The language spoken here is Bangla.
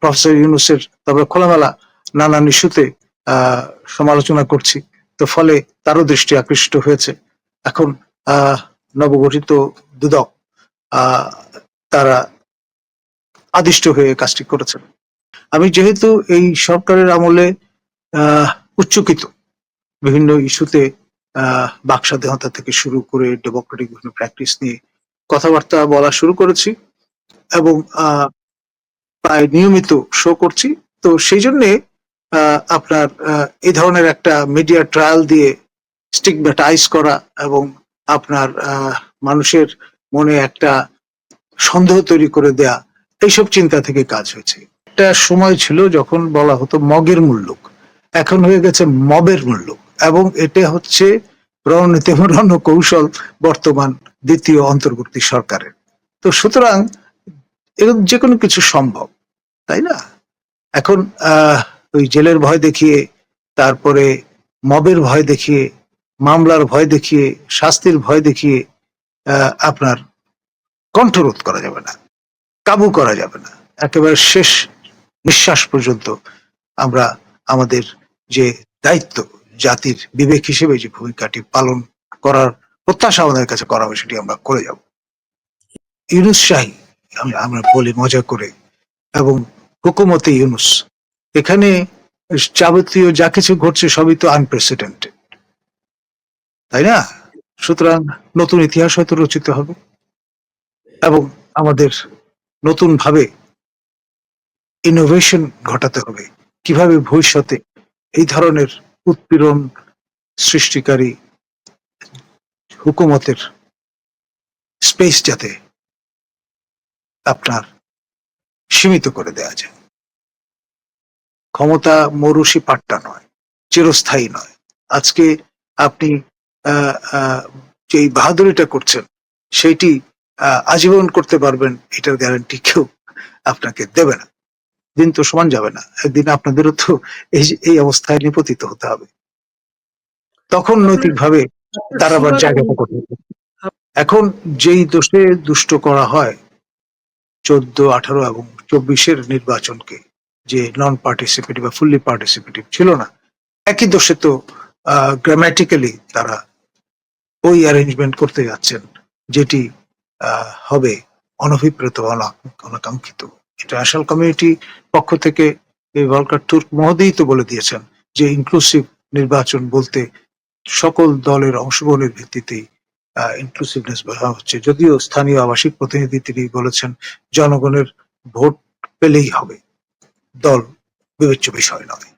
প্রফেসর ইউনুসের তবে খোলামেলা নানান ইস্যুতে সমালোচনা করছি। তো ফলে তারও দৃষ্টি আকৃষ্ট হয়েছে। এখন নবগঠিত দুদক তারা আদিষ্ট হয়ে কাজটি করেছেন। আমি যেহেতু এই সরকারের আমলে উচ্চকিত বিভিন্ন ইস্যুতে বাক স্বাধীনতা থেকে শুরু করে ডেমোক্রেটিক বিভিন্ন প্র্যাকটিস নিয়ে কথাবার্তা বলা শুরু করেছি এবং প্রায় নিয়মিত শো করছি। তো সেই জন্যে আপনার এই ধরনের একটা মিডিয়া ট্রায়াল দিয়ে স্টিগম্যাটাইজ করা এবং আপনার মানুষের মনে একটা সন্দেহ তৈরি করে দেয়া, এইসব চিন্তা থেকে কাজ হয়েছে। একটা সময় ছিল যখন বলা হতো মগের মূল্যক এখন হয়ে গেছে মবের মূল্যক এবং এটা হচ্ছে রণনীতি এবং রণকৌশল বর্তমান দ্বিতীয় অন্তর্বর্তী সরকারের। তো সুতরাং এরকম যে কোনো কিছু সম্ভব, তাই না? এখন ওই জেলের ভয় দেখিয়ে, তারপরে মবের ভয় দেখিয়ে, মামলার ভয় দেখিয়ে, শাস্তির ভয় দেখিয়ে আপনার কণ্ঠরোধ করা যাবে না, কাবু করা যাবে না। একেবারে শেষ নিঃশ্বাস পর্যন্ত আমরা আমাদের যে দায়িত্ব জাতির বিবেক হিসেবে যে ভূমিকাটি পালন করার প্রত্যাশা আমাদের কাছে করা হবে, সেটি আমরা করে যাব। ইউনুস শাহী আমরা বলি মজা করে। এবং হুকুমতে ইউনুস, এখানে যাবতীয় যা কিছু ঘটছে সবই তো আনপ্রেসিডেন্টেড তাই না? সুতরাং নতুন ইতিহাস হয়তো রচিত হবে। এবং আমাদের নতুন ভাবে ইনোভেশন ঘটাতে হবে। কীভাবে ভবিষ্যতে এই ধরনের উৎপীড়ন সৃষ্টিকারী হুকুমতের স্পেস যাতে আপনার সীমিত করে দেওয়া যায়। ক্ষমতা মৌরুষি পাট্টা নয় চিরস্থায়ী নয়। আজকে আপনি যে বাহাদুরিটা করছেন সেইটি আহ, আজীবন করতে পারবেন এটার গ্যারান্টি কেউ আপনাকে দেবে না। দিন তো সমান যাবে না একদিন আপনাদেরও তো এই এই অবস্থায় নিপতিত হতে হবে। তখন নৈতিকভাবে তার আবার জায়গাটা কোথায় এখন যেই দোষে দুষ্ট করা হয় চোদ্দ, আঠারো এবং চব্বিশের নির্বাচনকে যে নন পার্টিসিপেটিভ বা ফুললি পার্টিসিপেটিভ ছিল না, একই দোষে তো গ্রামাটিক্যালি তারা ওই অ্যারেঞ্জমেন্ট করতে যাচ্ছেন, যেটি হবে অনভিপ্রেত অনাকাঙ্ক্ষিত। ইন্টারন্যাশনাল কমিউনিটি পক্ষ থেকে ভলকার তুর্ক মহোদয়ই তো বলে দিয়েছেন যে ইনক্লুসিভ নির্বাচন বলতে সকল দলের অংশগ্রহণের ভিত্তিতেই ইনক্লুসিভনেস বলা হচ্ছে। যদিও স্থানীয় আবাসিক প্রতিনিধি তিনি বলেছেন, জনগণের ভোট পেলেই হবে। দল বিবেচ্য বিষয় নয়।